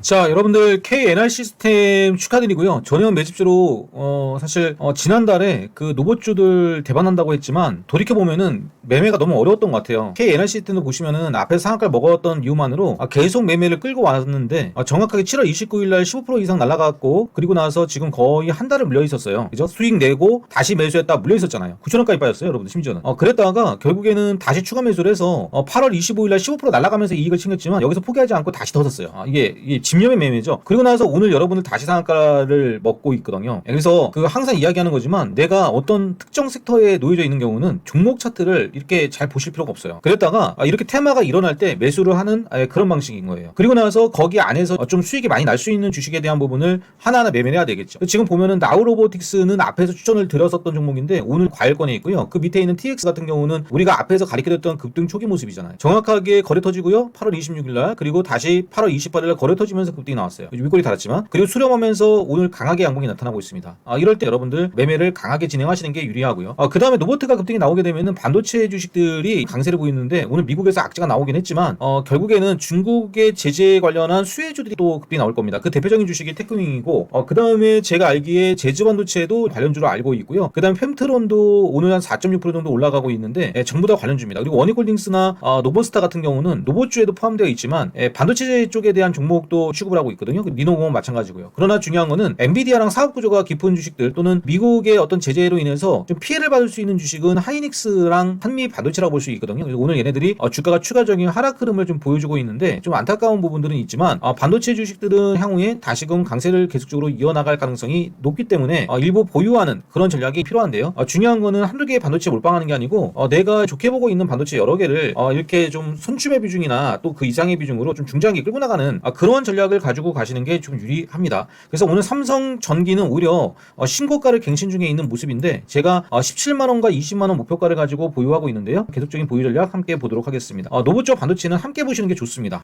자, 여러분들 KNR 시스템 축하드리고요. 전현 매집주로 어 사실 어 지난달에 그 노봇주들 대박난다고 했지만 돌이켜 보면은 매매가 너무 어려웠던 것 같아요. KNR 시스템도 보시면은 앞에서 상한가를 먹었던 이유만으로 아, 계속 매매를 끌고 왔는데 아, 정확하게 7월 29일 날 15% 이상 날라갔고 그리고 나서 지금 거의 한 달을 물려 있었어요. 그죠? 수익 내고 다시 매수했다 물려 있었잖아요. 9천 원까지 빠졌어요, 여러분들 심지어는. 어 그랬다가 결국에는 다시 추가 매수를 해서 어 8월 25일 날 15% 날라가면서 이익을 챙겼지만 여기서 포기하지 않고 다시 더 샀어요. 아, 이게 이게 집념의 매매죠. 그리고 나서 오늘 여러분들 다시 상한가를 먹고 있거든요. 그래서 그 항상 이야기하는 거지만 내가 어떤 특정 섹터에 놓여져 있는 경우는 종목 차트를 이렇게 잘 보실 필요가 없어요. 그랬다가 아, 이렇게 테마가 일어날 때 매수를 하는 아예 그런 방식인 거예요. 그리고 나서 거기 안에서 어, 좀 수익이 많이 날 수 있는 주식에 대한 부분을 하나하나 매매를 해야 되겠죠. 지금 보면은 나우로보틱스는 앞에서 추천을 드렸었던 종목인데 오늘 과열권에 있고요. 그 밑에 있는 TX 같은 경우는 우리가 앞에서 가리켜드렸던 급등 초기 모습이잖아요. 정확하게 거래 터지고요. 8월 26일 날 그리고 다시 8월 28일 날 거래 터지면 서 급등이 나왔어요. 윗골이 달았지만 그리고 수렴하면서 오늘 강하게 양봉이 나타나고 있습니다. 아, 이럴 때 여러분들 매매를 강하게 진행하시는 게 유리하고요. 아, 그 다음에 노보트가 급등이 나오게 되면은 반도체 주식들이 강세를 보이는데 오늘 미국에서 악재가 나오긴 했지만 어, 결국에는 중국의 제재 관련한 수혜주들이 또 급등이 나올 겁니다. 그 대표적인 주식이 테크윙이고 어, 그 다음에 제가 알기에 제주 반도체도 관련주로 알고 있고요. 그 다음에 fem트론도 오늘 한 4.6% 정도 올라가고 있는데 예, 전부 다 관련주입니다. 그리고 원익홀딩스나 어, 노보스타 같은 경우는 노보주에도 포함되어 있지만 예, 반도체 쪽에 대한 종목도 취급을 하고 있거든요. 그 니노공은 마찬가지고요. 그러나 중요한 거는 엔비디아랑 사업 구조가 깊은 주식들 또는 미국의 어떤 제재로 인해서 좀 피해를 받을 수 있는 주식은 하이닉스랑 한미 반도체라고 볼 수 있거든요. 그래서 오늘 얘네들이 어, 주가가 추가적인 하락 흐름을 좀 보여주고 있는데 좀 안타까운 부분들은 있지만 어, 반도체 주식들은 향후에 다시금 강세를 계속적으로 이어나갈 가능성이 높기 때문에 어, 일부 보유하는 그런 전략이 필요한데요. 어, 중요한 거는 한두 개의 반도체에 몰빵하는 게 아니고 어, 내가 좋게 보고 있는 반도체 여러 개를 어, 이렇게 좀 손춤의 비중이나 또 그 이상의 비중으로 좀 중장기 끌고 나가는 아, 그런 전략 을 가지고 가시는 게 좀 유리합니다. 그래서 오늘 삼성 전기는 오히려 어, 신고가를 갱신 중에 있는 모습인데 제가 어, 17만 원과 20만 원 목표가를 가지고 보유하고 있는데요. 계속적인 보유 전략 함께 보도록 하겠습니다. 어, 쪽 반도체는 함께 보시는 게 좋습니다.